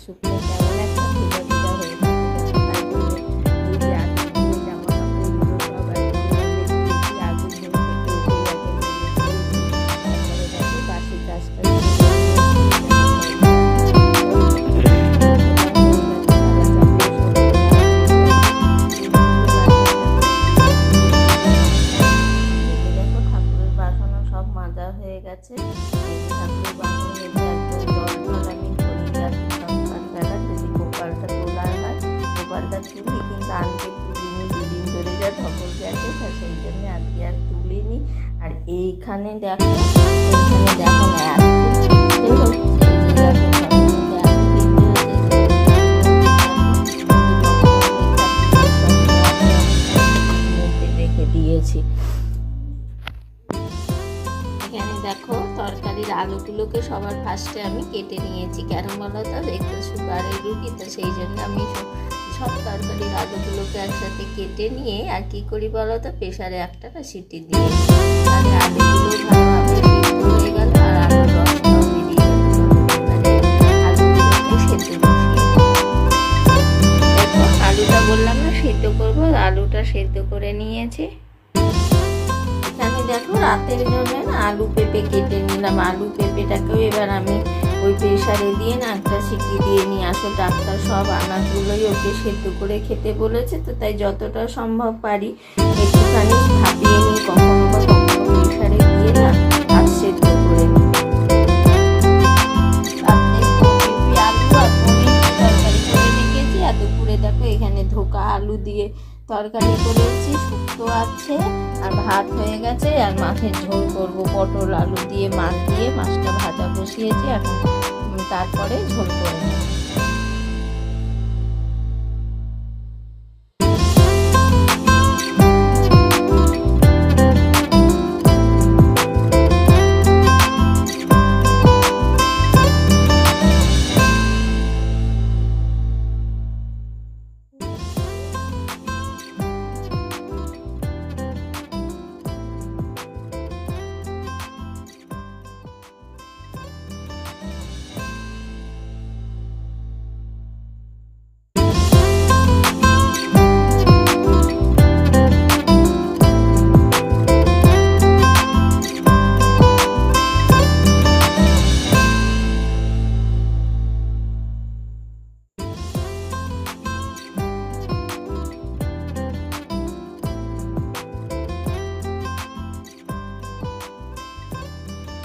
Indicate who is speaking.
Speaker 1: শুকনো হয়ে আজকে যে জামা কাপড়গুলো সব দেখছি আগুন আজকে তুলিনি, দুদিন ধরে যা ধকল গেছে তা সেই জন্য আজকে আর তুলিনি। আর এইখানে দেখো এইখানে দেখো না এত ভিড় দেখো, তরকারির আলুগুলোকে সবার ফার্স্টে আমি কেটে নিয়েছি। কেন বলো তো? একটু সুগারের রুগী তো সেই জন্য আমি সব- তরকারির আলুগুলোকে একসাথে কেটে নিয়ে, আর কী করি বলো তো? প্রেশারে একটা না সিটি দিয়ে আর গেল মানে আলুটা বললাম না, সেদ্ধ করব। আলুটা সেদ্ধ করে নিয়েছি। দেখো রাতের জন্য না আলু পেঁপে কেটে নিলাম। আলু পেঁপেটাকেও এবার আমি ওই প্রেশারে দিয়ে না একটা সিটি দিয়ে নিয়ে আসো। ডাক্তার সব আনাজগুলোই ওকে সেদ্ধ করে খেতে বলেছে, তো তাই যতটা সম্ভব পারি একটুখানি ভাপিয়ে নিই, কখনো বা কখনো প্রেশারে দিয়ে না আর সেদ্ধ করে নিই। দেখো এখানে ধোকা আলু দিয়ে তরকারি করেছি শুক্তো আছে, আর ভাত হয়ে গেছে, আর মাছের ঝোল করব। পটল, আলু দিয়ে মাছ দিয়ে, মাছটা ভাজা বসিয়েছি, আর তারপরে ঝোল করে